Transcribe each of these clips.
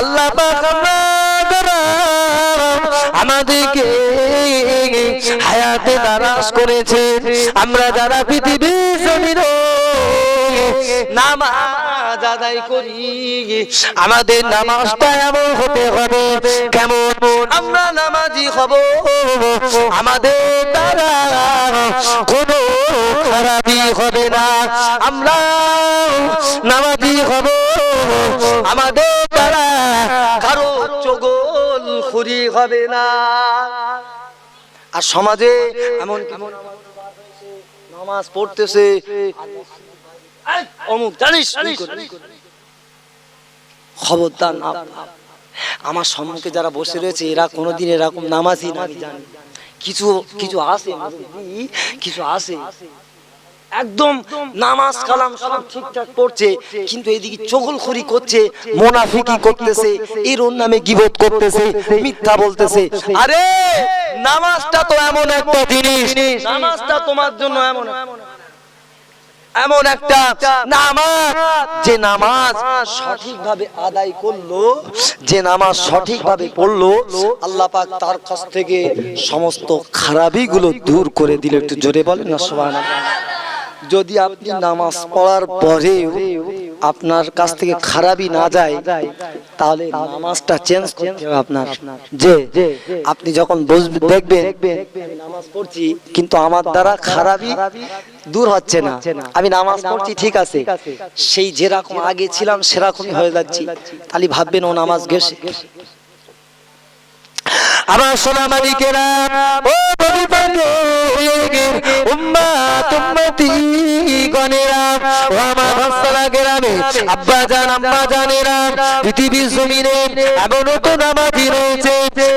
আল্লাহ আমাদেরকে হায়াতে দারাজ করেছে আমরা যারা পৃথিবী জমিনে নামাজ আদায় করি। আমাদের নামাজটা এমন হতে হবে, কেমন আমরা নামাজি হব। আমাদের দ্বারা কোনো খারাপই হবে না। আমরা নামাজি হব। আমাদের দ্বারা কারও চগল খুরি হবে না। আর সমাজে এমন কেমন নামাজ পড়তেছে অমুক জানিস খবরদার না আমার সম্মুখে যারা বসে রয়েছে এরা কোনোদিন এরকম নামাজই না জানি। কিছু কিছু মুরব্বি, কিছু আছে। একদম নামাজ কালাম সব ঠিকঠাক পড়ছে কিন্তু এদিকে চগলখড়ি করছে মোনাফিকি করতেছে এর ওর নামে গিবত করতেছে মিথ্যা বলতেছে। আরে নামাজটা তো এমন একটা জিনিস। নামাজটা তোমার জন্য এমন এমন একটা নামাজ। যে নামাজ সঠিকভাবে আদায় করল যে নামাজ সঠিকভাবে পড়ল আল্লাহ পাক তার কাছ থেকে সমস্ত খারাপিগুলো দূর করে দিল। একটু জোরে বলেন না সুবহানাল্লাহ। যদি আপনি নামাজ পড়ার পরেও আপনার কাছ থেকে খারাপই না যায় তাহলে নামাজটা চেঞ্জ করতে হবে আপনার। যে আপনি যখন দেখবেন নামাজ পড়ছি কিন্তু আমার দ্বারা খারাপই দূর হচ্ছে না। আমি নামাজ পড়ছি ঠিক আছে। সেই যেরকম আগে ছিলাম সেরকমই হয়ে যাচ্ছি। তাহলে ভাববেন ও নামাজ গেছে। আমার সোনা মালিকেরা ও উম্মাত উম্মতি গণেরা ও আমার হাসালা গ্রামে আব্বা জান আম্মা জানেরা পৃথিবীর জমিনে এমন তো নামাজি রয়েছে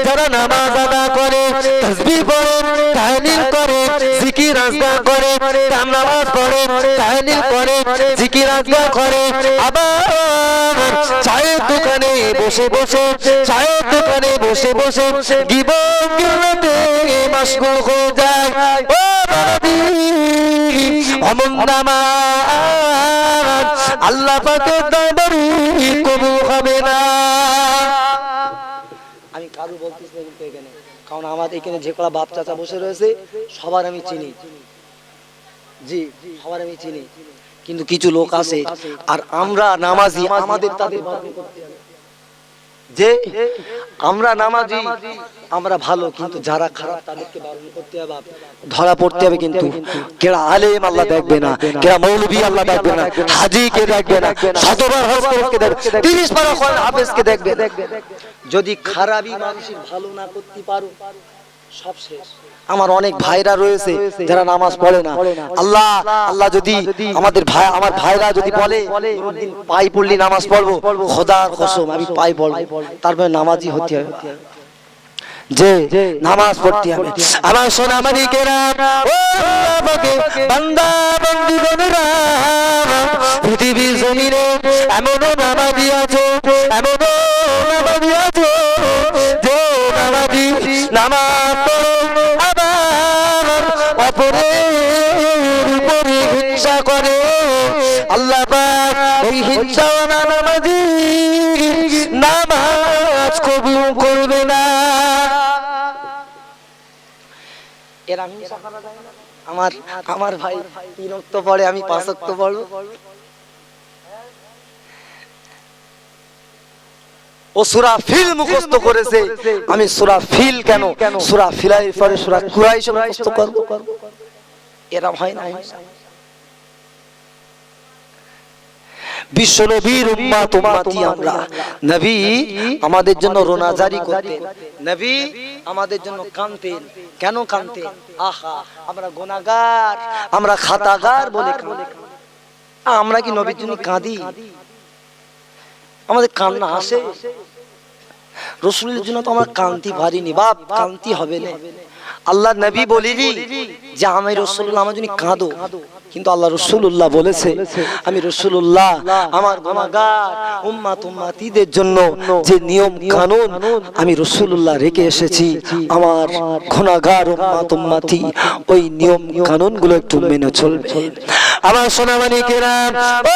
যারা নামাজ আদা করে তাসবিহ পড়ে তাহলিল করে জিকির আজগার করে নাম নামাজ পড়ে তাহলিল করে জিকির আজগার করে। আবার চায়ের দোকানে বসে বসে চায়ের দোকানে বসে বসে জীবন গিলতে মাসগুল হয়ে যায়। ও বাবাজি, অমন নামাজ আল্লাহ পাকের দরবারে কবুল হবে না। আমি কারু বলতেছি না কিন্তু এখানে। কারণ আমাদের এখানে যে কলা বাপ চাচা বসে রয়েছে, সবার আমি চিনি। জি, সবার আমি চিনি। কিন্তু কিছু লোক আছে, আর আমরা নামাজি, আমাদের তাদের করতে। যে আমরা নামাজি, আমরা ভালো, কিন্তু যারা খারাপ তাদেরকে বারণ করতে হবে, ধরা পড়তে হবে কিন্তু। কেরা আলেম আল্লাহ দেখবে না, কেরা মৌলভী আল্লাহ দেখবে না হাজি কে দেখবে না, শতবার হজ কে দেখবে, তিরিশ বার হাফেজকে দেখবে। যদি খারাপই মানুষের ভালো না করতে পারো আমার অনেক ভাইরা রয়েছে যারা নামাজ পড়ে না। আল্লাহ আল্লাহ যদি আমাদের ভাই আমার ভাইরা যদি বলে পাই পড়লি নামাজ পড়ব খোদার কসম আমি পাই পড়ব। তারপরে নামাজই হতে হবে। যে নামাজ পড়তে হবে। আমার সোনা মানিকেরা ও পাকে বান্দা বন্দি গণরা পৃথিবী জমিনে এমনও নামাজি আছে এমনও কবুল করবে না। এরা হিংসা করা যায় না? আমার আমার ভাই তিন অক্ত পড়ে আমি পাঁচ অক্ত পড়ব। ও সুরা ফিল মুখস্থ করেছে। আমি সুরা ফিল কেন? সুরা ফিলাই পরে সুরা কুরাইশ মুখস্থ করব। এরা হয় না বিশ্ব নবীর উম্মাত, উম্মাতি আমরা। নবী আমাদের জন্য রোনাজারি করতেন। নবী আমাদের জন্য কানতেন কেন কানতেন আহা, আমরা গুনাহগার, আমরা খাতাগার বলে আমরা কি নবীর জন্য কাঁদি? আমাদের কান্না আসে। রসুলের জন্য তো আমরা কান্তি পারিনি বাপ, কান্তি হবে না। আল্লাহ নবী বলিনি যে আমি রসুল্লাহ আমার জন্য কাঁদো। কিন্তু আল্লাহ রসুল্লাহ বলেছে, আমি রসুল্লাহ আমার গুনাহগার, উম্মাত উম্মাতিদের জন্য যে নিয়ম কানুন, আমি রসুল্লাহ রেখে এসেছি। আমার গুনাহগার, উম্মাত উম্মাতি ওই নিয়ম কানুনগুলো একটু মেনে চলবে। আমার সোনামানিকেরা ও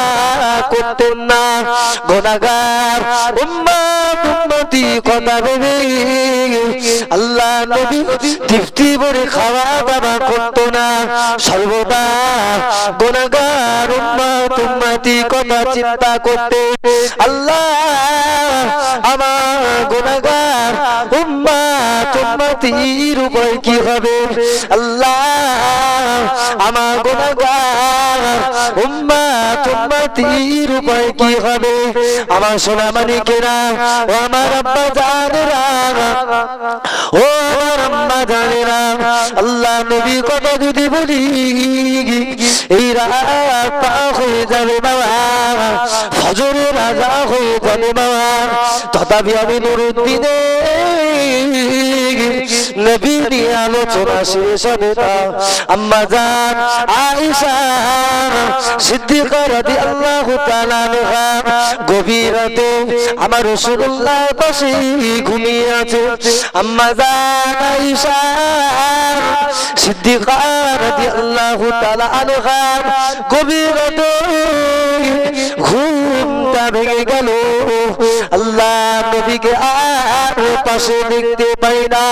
করতেন না। গুনাহগার উম্মা তুম্মাতি কথা ভেবে আল্লাহ নবী তৃপ্তি ভরে খাওয়া দাওয়া করতো না। সর্বদা গুনাহগার উম্মা তুম্মাতি কথা চিন্তা করতে। আল্লাহ আমার গুনাহগার উম্মা তুম্মাতির উপায় কি হবে? আল্লাহ আমার গুনাহগার উম্মা তুম্মাতির উপায় কি হবে? আমার সোনা মানিকেরা ও আমার আব্বা জানেরা ও আমার আম্মা জানেরা আল্লাহ নবী কথা যদি বলি, এই রাত পা হয়ে যাবে বাবা। ফজরে রাজা হয়ে যাবে বাবা। তথাপি আমি নুরুদ্দিনে নবী নিয়ে আলোচনা শেষ হবে আম্মা জান, আয়েশা, সিদ্দিকা রাদিয়াল্লাহু তাআলা আনহা, গভীর রাতে আমার রাসূলুল্লাহ পাশে ঘুমিয়ে আছে। আম্মা জান, আয়েশা, সিদ্দিকা রাদিয়াল্লাহু তাআলা আনহা, গভীর রাতে ঘুমটা ভেঙে গেল। আল্লাহ নবীকে আর পাশে দেখতে পাই না।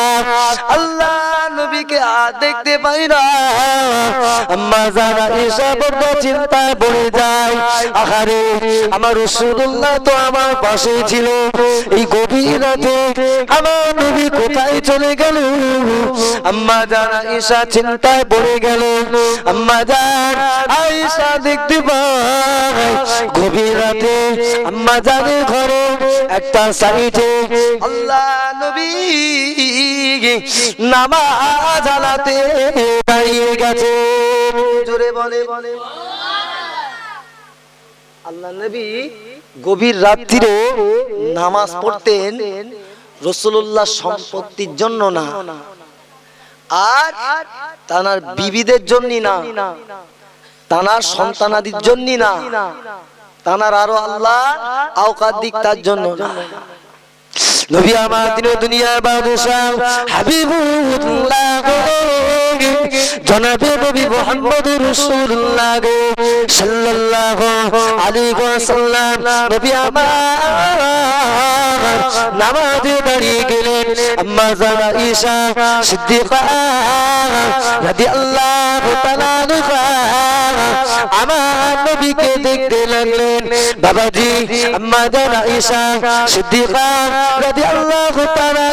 আল্লাহ নবীকে আর দেখতে পাই না। আম্মা জানা এসব চিন্তায় পড়ে যায়। আহারে, আমার রসুল্লাহ তো আমার পাশে ছিল। এই গভীর রাতে আমার নবী কোথায় চলে গেল? আম্মা জানা ঈশা চিন্তায় পড়ে গেল। আম্মা জান আয়েশা দেখতে পায়। গভীর রাতে আম্মা জানের ঘরে একটা সাইডে আল্লাহ নবী নামাজ আলাতে গেছে। জোরে বলে। বলে আল্লাহ নবী গভীর রাত্রিরে নামাজ পড়তেন সম্পত্তির জন্য না। আর তানার বিবিদের জন্য না, তানার সন্তানাদির জন্য না, তানার আরও আল্লাহ আওকার দিক তার জন্য না। নবী আমার দিনে দুনিয়ার বাদশাহ। হাবিবুল্লাহ জনাবে নবী মুহাম্মদ রাসূলুল্লাহ গো, সাল্লাল্লাহু আলাইহি ওয়াসাল্লাম। নবী আমার নামাজে দাঁড়িয়ে গেলেন। আম্মা জানা ঈশা সিদ্দিকা রাদিয়াল্লাহু তাআলা আমার নবীকে দেখতে লাগলেন। বাবাজি, আম্মা জানা ঈশা সিদ্দিকা রাদিয়াল্লাহু তাআলা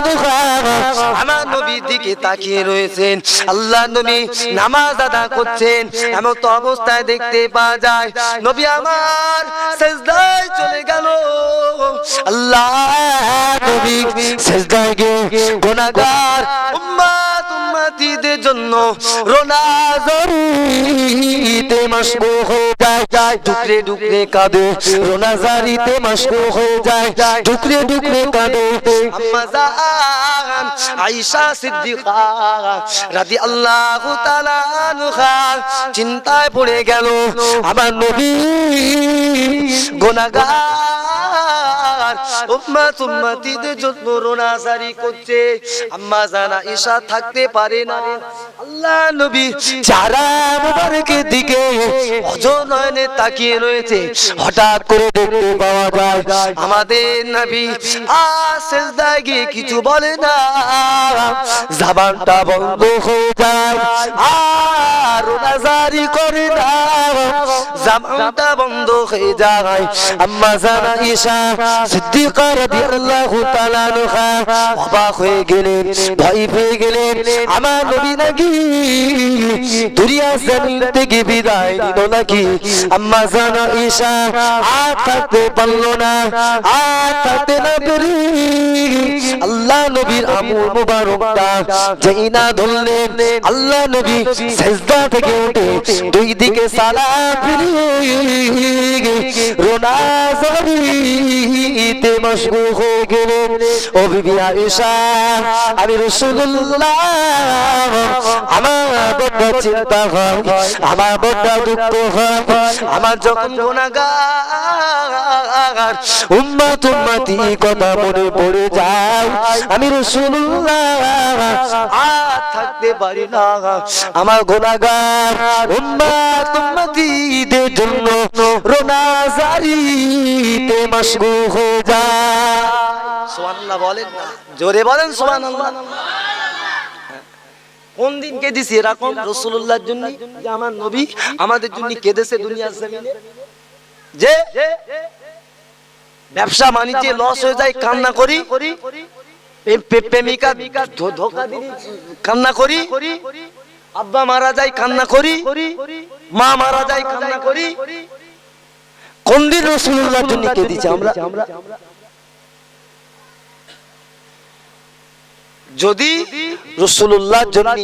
আমার নবীর দিকে তাকিয়ে রয়েছেন। আল্লাহ নামাজ আদা করছেন। এমন তো অবস্থায় দেখতে পাওয়া যায়, নবী আমার সেজদায় চলে গেল। আল্লাহ নবী সেজদায় উম্মাতিদের জন্য রোনা রোনাজারিতে মশগুল হয়ে যায়। ডুকরে ডুকরে কাঁদে রোনাজারিতে মশগুল হয়ে যায়। ডুকরে ডুকরে কাঁদে। আম্মা জান, আয়েশা সিদ্দিকা তাআলা আনহা চিন্তায় পড়ে গেল। আমার নবী গুনাহগার উম্মাত উম্মাতিদের জন্য রোনাজারি করছে। আম্মা জানা ঈশা থাকতে পারে না। আল্লাহ নবী যারা মুবারকের দিকে অজনয়নে তাকিয়ে রয়েছে, হঠাৎ করে দেখতে পাওয়া যায়, আমাদের নবী আশেজদায় গিয়ে কিছু বলে না। জাবানটা বন্ধ হয়ে যায়, আর নাজারি করে না। জামানটা বন্ধ হয়ে যায়। আম্মা জানা ঈশা সিদ্দিকা রাদিয়াল্লাহু তাআলা আনহা অবাক হয়ে গেলেন, ভয় পেয়ে গেলেন। আমার নবী নাকি দুনিয়া জমিন থেকে বিদায় নিল নাকি? আম্মা জানা ঈশা আর থাকতে পারল না আর থাকতে না পেরে আল্লাহ নবীর আমুল মুবারকটা যেই না ধরলেন, আল্লাহ নবী সেজদা থেকে উঠে দুই দিকে সালাম ফিরিয়ে রোনা জমিতে মশগুল হয়ে গেলেন। ও বিবি আয়েশা আমি রাসূলুল্লাহ। বড় চিন্তা হয়, আমার বড় দুঃখ হয়, আমার যখন গুনাহগার উম্মত উম্মতি কথা মনে পড়ে যায়, আমি রাসূলুল্লাহ আর থাকতে পারি না। আমার গুনাহগার উম্মত উম্মতিদের জন্য রোনাজারিতে মশগুল হয়ে যায়। বলেন না। জোরে বলেন সুবহানাল্লাহ। কোন দিন কেঁদেছি? এরকম রসুল্লাহর জন্য যে আমার নবী আমাদের জন্য কেঁদেছে দুনিয়ার জমিনে। যে ব্যবসা বাণিজ্যে লস হয়ে যায়, কান্না করি, প্রেম- প্রেম- প্রেমিকা ধোকা দিলি কান্না করি, আব্বা মারা যায়, কান্না করি, মা মারা যায়, কান্না করি। কোন দিন রসুল্লাহর জন্য কেঁদেছি? আমরা যদি রসুল্লাহর জন্য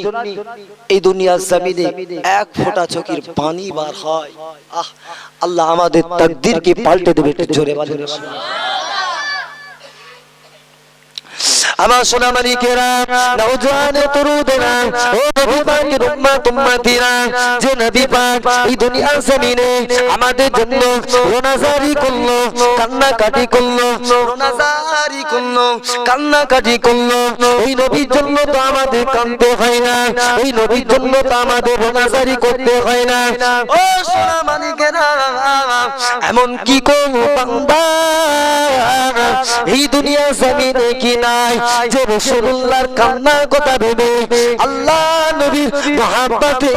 এই দুনিয়ার জমিনে এক ফোঁটা চোখের পানি বার হয়, আহ, আল্লাহ আমাদের তাকদীরকে পাল্টে দেবে একটু জোরে বলেন। আমার সোনা মালিকেরা নওজোয়ানে তরুদেরা ও নবী পাকের উম্মত উম্মতিরা যে নবী পাক এই দুনিয়ার জমিনে আমাদের জন্য রোনাজারি করল, কান্নাকাটি করল, রোনাজারি করল, কান্নাকাটি করল। ওই নবীর জন্য তো আমাদের কাঁদতে হয় না ওই নবীর জন্য তো আমাদের রোনাজারি করতে হয় না। ও সোনা মালিকেরা, এমন কি কোন বান্দা? এই দুনিয়া জমিনে কি নাই? যে রাসূলুল্লাহর কান্নার কথা ভেবে আল্লাহ নবীর মহাব্বতে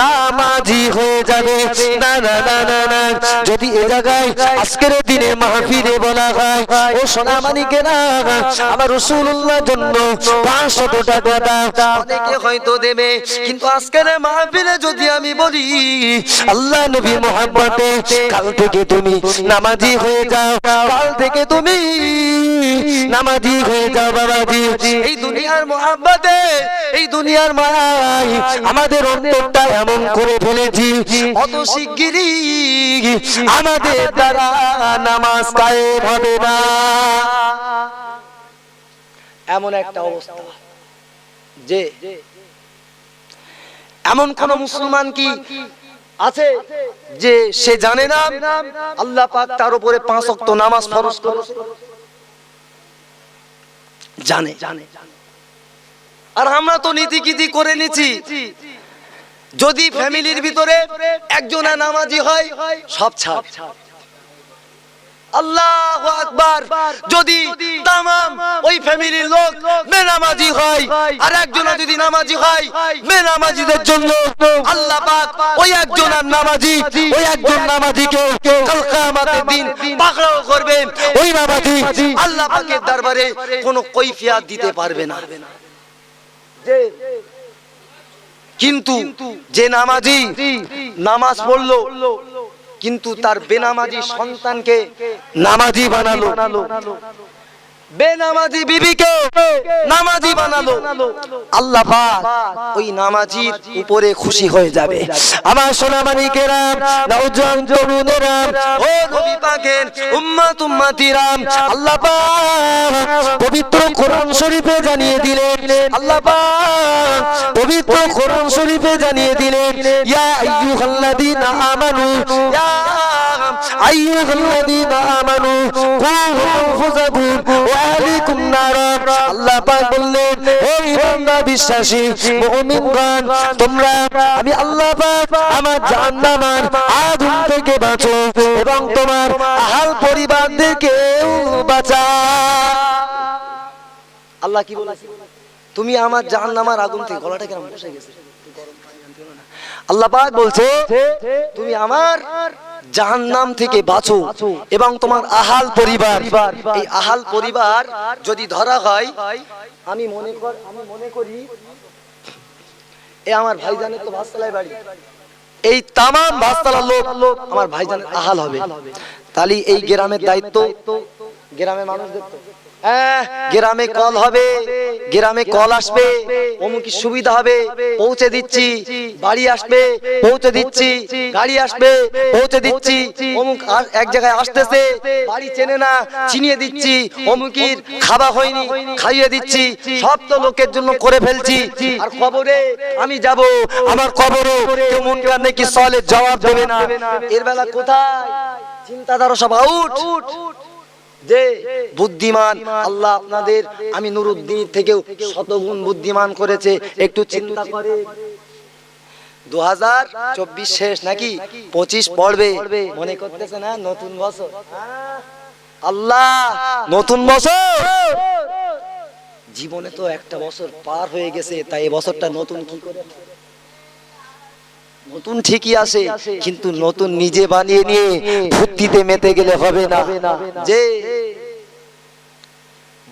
নামাজি হয়ে যাবে। না না না না না। যদি এ জায়গায় আজকের দিনে মাহফিলে বলা হয় ও সোনা মানিকেরা আমার রাসূলুল্লাহর জন্য 500 টাকা দাও অনেকে হয়তো দেবে। কিন্তু আজকের মাহফিলে যদি আমি বলি আল্লাহ নবী মোহাম্মতে কাল থেকে তুমি নামাজি হয়ে যাও। কাল থেকে তুমি নামাজি আমাদের অন্তরটা এমন করে ফেলেছি। অত আমাদের নামাজ কায়েম হবে না। এমন একটা অবস্থা যে, এমন কোন মুসলমান কি আছে যে সে জানে না? আল্লাহ পাক তার উপরে পাঁচ ওয়াক্ত নামাজ ফরজ করেছে। জানে। জানে আর আমরা তো নীতি কিতি করে নিছি। যদি ফ্যামিলির ভিতরে একজনা নামাজি হয়, সব ছাড়। আল্লাহ আকবার। যদি তামাম ওই ফ্যামিলির লোক বেনামাজি হয় আর একজন যদি নামাজি হয় বেনামাজিদের জন্য আল্লাহ পাক ওই একজন আর নামাজি ওই একজন নামাজিকে কাল কিয়ামতের দিন পাকড়াও করবেন। ওই নামাজি আল্লাহ পাকের দরবারে কোনো কৈফিয়ত দিতে পারবে না। যে কিন্তু যে নামাজি নামাজ পড়ল কিন্তু তার বেনামাজি সন্তানকে নামাজি বানালো। বেনামাজি বিবিকে নামাজি বানালো। আল্লাহ পাক ওই নামাজির উপরে খুশি হয়ে যাবে। আমার সোনা মানিকেরা নওজোয়ান তরুণেরা ও নবী পাকের উম্মত উম্মতিরা আল্লাহ পাক পবিত্র কোরআন শরীফে জানিয়ে দিলেন, আল্লাহ পাক পবিত্র কোরআন শরীফে জানিয়ে দিলেন, ইয়া আইয়ুহাল্লাযীনা আমানু, ইয়া বান্দা বিশ্বাসী তোমরা আমি আল্লাহ আমার জাহান্নামের আগুন থেকে বাঁচো এবং তোমার আহাল বাঁচাও আল্লাহ কি তুমি আমার জাহান্নামার আগুন থেকে গলাটা কেমন বসে গেছে আল্লাহ পাক বলছে তুমি আমার জাহান্নাম থেকে বাঁচো এবং তোমার আহাল পরিবার। এই আহাল পরিবার যদি ধরা হয় আমি মনে কর আমি মনে করি এ আমার ভাইজানের তো ভাস্তলায় বাড়ি। এই তামাম ভাস্তলার লোক আমার ভাইজানের আহাল হবে। তাহলে এই গ্রামের দায়িত্ব গ্রামের মানুষদের তো। গ্রামে কল হবে, গ্রামে কল আসবে অমুকি সুবিধা হবে, পৌঁছে দিচ্ছি, বাড়ি আসবে, পৌঁছে দিচ্ছি, গাড়ি আসবে, পৌঁছে দিচ্ছি, অমুক এক জায়গায় আসতেছে, বাড়ি চেনে না, চিনিয়ে দিচ্ছি, অমুকির খাওয়া হয়নি, খাইয়ে দিচ্ছি, সব তো লোকের জন্য করে ফেলছি, আর কবরে আমি যাব, আমার কবরে কেউ মন কানে কি সলে জবাব দেবে না, এর বেলা কোথায়? চিন্তাধারা সব আউট যে বুদ্ধিমান, আল্লাহ আপনাদের, আমি নুরুদ্দিন থেকেও শতগুণ বুদ্ধিমান করেছে। একটু চিন্তা করে। দু হাজার চব্বিশ শেষ নাকি? পঁচিশ পড়বে। মনে করতেছে না? নতুন বছর। আল্লাহ, নতুন বছর! জীবনে তো একটা বছর পার হয়ে গেছে, তাই বছরটা নতুন কি করে? নতুন ঠিকই আছে কিন্তু নতুন নিজে বানিয়ে নিয়ে ফুর্তিতে মেতে গেলে হবে না। যে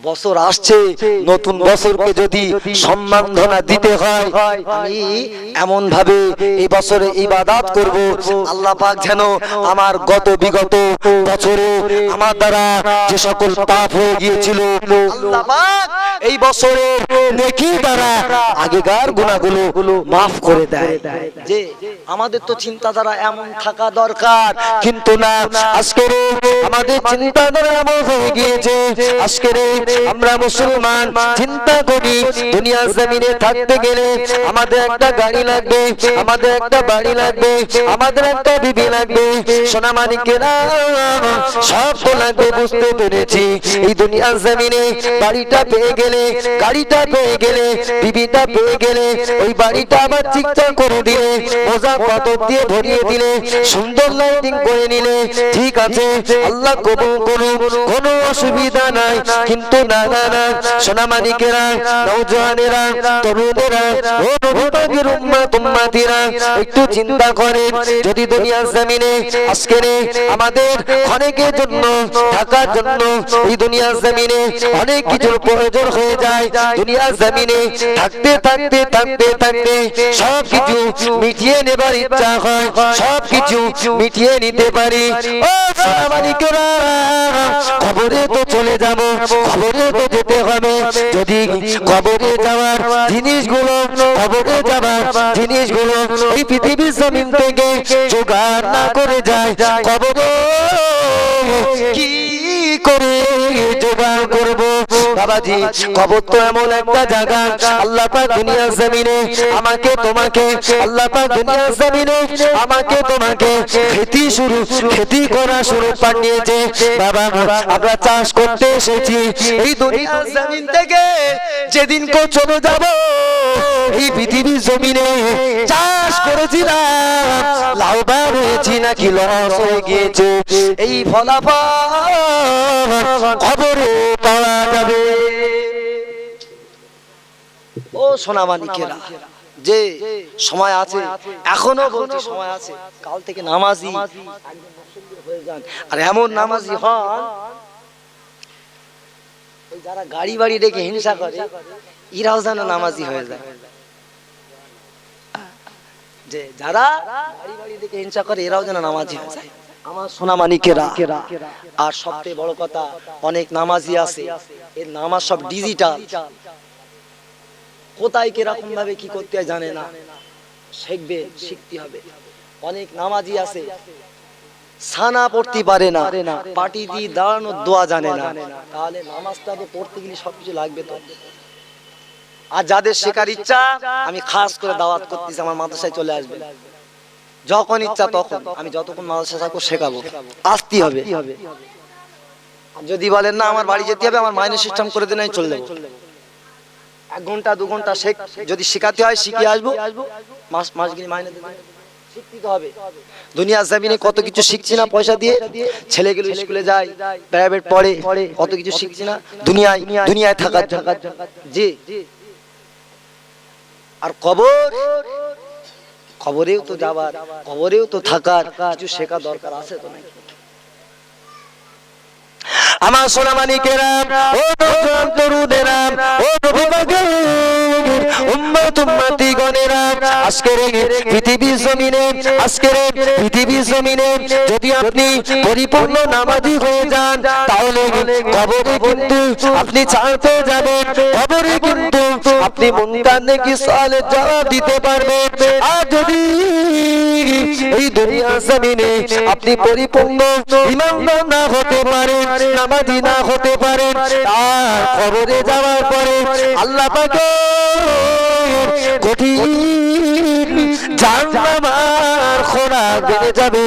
বছর আসছে, নতুন বছরকে যদি সম্মানধনা দিতে হয়, আমি এমন ভাবে এই বছরে ইবাদত করব। আল্লাহ পাক যেন আমার গত বিগত বছরে আমার দ্বারা যে সকল পাপ হয়ে গিয়েছিল, আল্লাহ পাক এই বছরে নেকি দ্বারা আগেকার গুণাগুলো মাফ করে দেয়। যে আমাদের তো চিন্তাধারা এমন থাকা দরকার, কিন্তু না, আজকের আমাদের চিন্তাধারা এমন হয়ে গিয়েছে, আজকের আমরা মুসলমান, চিন্তা করি দুনিয়া জমিনে থাকতে গেলে আমাদের একটা গাড়ি লাগবে, আমাদের একটা বাড়ি লাগবে, আমাদের একটা বিবি লাগবে, সোনা মানিকেরা সব তো লাগবে বুঝতে পেরেছি। এই দুনিয়া জমিনে বাড়িটা পেয়ে গেলে, গাড়িটা পেয়ে গেলে, বিবিটা পেয়ে গেলে, ওই বাড়িটা আবার ঠিকঠাক করে দিলে, মোজা পাথর দিয়ে ভরিয়ে দিলে, সুন্দর লাইটিং করে নিলে, ঠিক আছে, আল্লাহ কবুল করুন কোনো অসুবিধা নাই, কিন্তু উম্মাতিরা একটু চিন্তা করেন, যদি দুনিয়ার জমিনে আজকে আমাদের অনেকের জন্য থাকার জন্য, এই দুনিয়ার জমিনে অনেক কিছুর প্রয়োজন হয়ে যায়। দুনিয়ার জমিনে থাকতে থাকতে থাকতে থাকতে সব মিটিয়ে নেবার ইচ্ছা হয়, সব মিটিয়ে নিতে পারি। সোনা মানিকেরা খবরে তো চলে যাব, খবরে তো যেতে হবে। যদি কবরে যাওয়ার জিনিসগুলো কবরে যাওয়ার জিনিসগুলো এই পৃথিবীর জমিন থেকে জোগাড় না করে যায় কবরে কি বাবাজি, কবর তো এমন একটা জায়গা। আল্লাহ পাক দুনিয়ার জমিনে আমাকে, তোমাকে, আল্লাহ পাক দুনিয়ার জমিনে আমাকে, তোমাকে খেতি শুরু, খেতি করা শুরু পাঠিয়েছে বাবা, আমরা চাষ করতে এসেছি। এই দুনিয়ার জমিন থেকে যেদিন কো চলে যাব, এই পৃথিবীর জমিনে চাষ করেছিলাম। লাভবান হয়েছি নাকি লস হয়ে গিয়েছে। এই ফলাফল খবরে পাওয়া যাবে। ও সোনামানিকেরা যে সময় আছে, এখনও বলছি সময় আছে, কাল থেকে নামাজি আর এমন নামাজি হন যারা গাড়ি বাড়ি ডেকে হিংসা করে ইরাও যেন নামাজি হয়ে যায়। যে যারা গাড়ি বাড়ি ডেকে হিংসা করে, এরাও যেন নামাজি হয়ে যায়। আমার সোনামানিকেরা। আর সবচেয়ে বড় কথা অনেক নামাজি আছে। এর নামাজ সব ডিজিটাল কোথায় কীরকম ভাবে কি করতে হয় জানে না। শিখবে শিখতে হবে। অনেক নামাজি আছে। সানা পড়তে পারে না। পাটি দিয়ে দাঁড়ানো দোয়া জানে না। তাহলে নামাজটা তো পড়তে গেলে সবকিছু লাগবে তো। আর যাদের শেখার ইচ্ছা আমি খাস করে দাওয়াত করতেছি আমার মাদ্রাসায় চলে আসবে। যখন ইচ্ছা তখন। আমি যতক্ষণ মাদ্রাসা থাকব শেখাবো। আসতে হবে। যদি বলেন না আমার বাড়ি যেতে হবে আমার মাইনে সিস্টেম করে দেন আমি চলে যাব। এক ঘণ্টা দু ঘণ্টা শেখ যদি শেখাতে হয় শিখে আসব। মাস মাস গিয়ে মাইনে শিখতে হবে। দুনিয়ার জমিনে কত কিছু শিখছি না পয়সা দিয়ে ছেলেগুলো স্কুলে যায় প্রাইভেট পড়ে কত কিছু শিখছি না দুনিয়ায় দুনিয়ায় থাকার জি। আর কবর? খবরেও তো যাবার খবরেও তো থাকার কিছু শেখা দরকার আছে তো নাকি? আমার সোনামানিকেরা ও নৌজওয়ান তরুণেরা ও নবী পাকের উম্মত উম্মতি গণেরা আজকের পৃথিবীর জমিনে, আজকের পৃথিবীর জমিনে যদি আপনি পরিপূর্ণ নামাজি হয়ে যান, তাহলে কবরে কিন্তু আপনি ছাড়তে যাবেন। কবরে কিন্তু আপনি নাকি জবাব দিতে পারবেন। আর যদি এই দুনিয়া জমিনে আপনি পরিপূর্ণ না হতে পারেন নামাজি না হতে পারে আর খবরে যাওয়ার পরে আল্লাহ পাক কঠিন জাহান্নামার খোরা বেড়ে যাবে।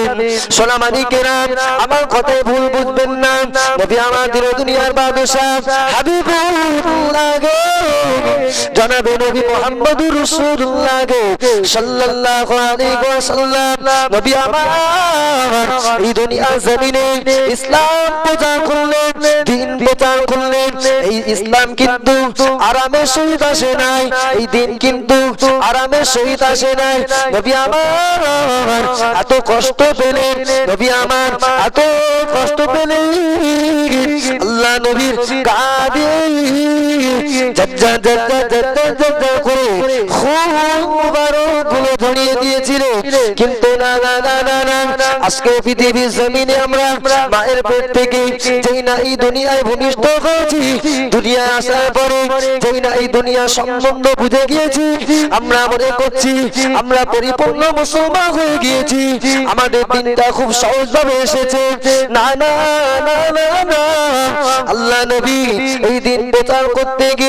সোনামানিকেরা আমার কথায় ভুল বুঝবেন না। নবী আমাদের দুনিয়ার বাদশাহ হাবিবুল্লাহ গো। জনাবে নবী মুহাম্মদুর রাসূলুল্লাহ সাল্লাল্লাহু আলাইহি ওয়াসাল্লাম। নবী আমার এই দুনিয়া জমিনে ইসলাম প্রচার করলেন। দিন প্রচার করলেন এই ইসলাম কিন্তু আরামের সহিত আসে নাই। এই দিন কিন্তু আরামের সহিত আসে নাই। নবী আমার এত কষ্ট পেলেন। নবী আমার এত কষ্ট পেলেন। আল্লাহ নবীর কাঁদে আমরা পরিপূর্ণ মুসলমান হয়ে গিয়েছি আমাদের দিনটা খুব সহজভাবে এসেছে না না না না আল্লাহ নবী এই দিন প্রচার করতে গিয়ে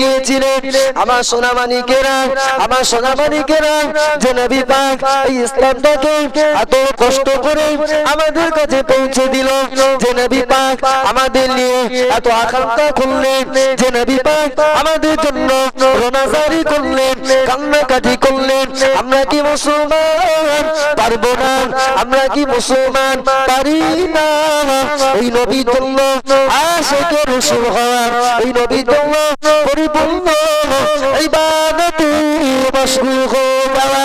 গিয়েছিলেন। আমার সোনামানিকেরা আমার সোনামানিকেরা, যে নবী পাক ইসলামটাকে এত কষ্ট করে আমাদের কাছে পৌঁছে দিল। যে নবী পাক আমাদের নিয়ে এত আকাঙ্ক্ষা করলেন। যে নবী পাক আমাদের জন্য রোনাজারি করলেন, কান্নাকাটি করলেন। আমরা কি মুসলমান? পারব না। আমরা কি মুসলমান? পারি না। এই নবীর জন্য আশেকে রসুল হওয়া, এই নবীর জন্য পরিপূর্ণ এই বাদতে মশগুল হয়ে যাওয়া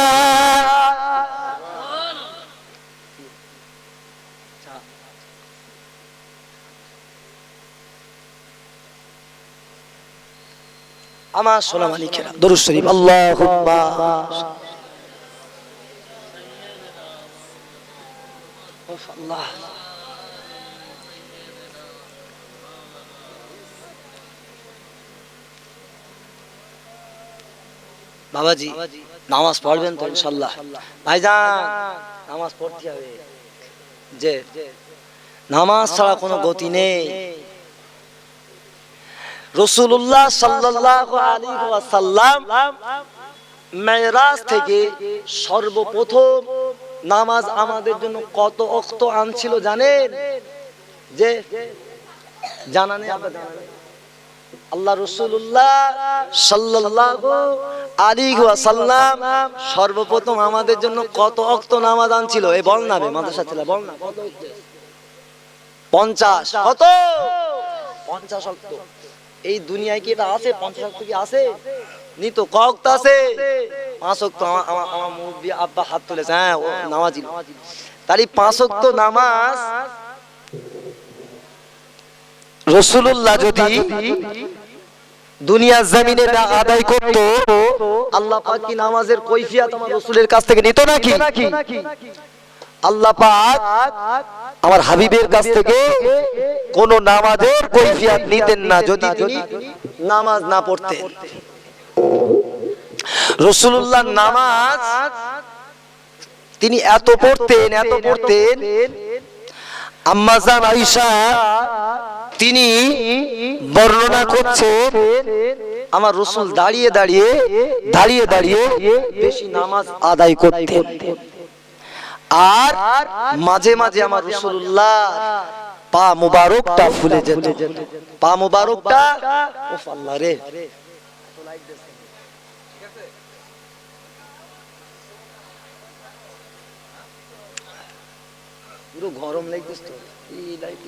আমার সোনামানিকেরা দরুদ শরীফ আল্লাহুম্মা। আল্লাহ। বাবাজি, নামাজ পড়বেন তো ইনশাল্লাহ। ভাইজান, নামাজ পড়তে হবে। যে, নামাজ ছাড়া কোনো গতি নেই। রসুল্লাহ মেরাজ থেকে সর্বপ্রথম নামাজ আমাদের জন্য কত অক্ত আনছিল জানেন? যে, জানা নেই? আল্লাহ রসুল্লাহ সাল্লাল্লাহু আলাইহি ওয়াসাল্লাম সর্বপ্রথম আমাদের জন্য কত অক্ত নামাজ আনছিল? এই বল না মাদ্রাসা ছেলে, বল না। পঞ্চাশ। কত? পঞ্চাশ অক্ত এই দুনিয়ায় কি এটা আছে? পঞ্চাশ অক্ত কি আছে? নিত কক্ত আছে? পাঁচ অক্ত আমার মুরব্বী আব্বা হাত তুলেছে হ্যাঁ নামাজি। তাহলে পাঁচ অক্ত নামাজ রসুল্লাহ যদি দুনিয়ার জমিনে না আদায় করত আল্লাহ পাক কি নামাজের কৈফিয়ত আমার রসুলের কাছ থেকে নিত নাকি? আল্লাহ পাক আমার হাবিবের কাছ থেকে কোন নামাজের কৈফিয়াত নিতেন না যদি তিনি নামাজ না পড়তেন। রসুল্লাহ নামাজ তিনি এত পড়তেন এত পড়তেন আম্মাজান আইসা, তিনি বর্ণনা করছেন আমার রসুল দাঁড়িয়ে দাঁড়িয়ে দাঁড়িয়ে দাঁড়িয়ে বেশি নামাজ আদায় করতেন। আর মাঝে মাঝে আমার রসুল্লাহ পা মুবারকটা ফুলে যেত। পা মুবারকটা উফ আল্লাহ রে পুরো গরম লাগতেছ তো। এই লাইট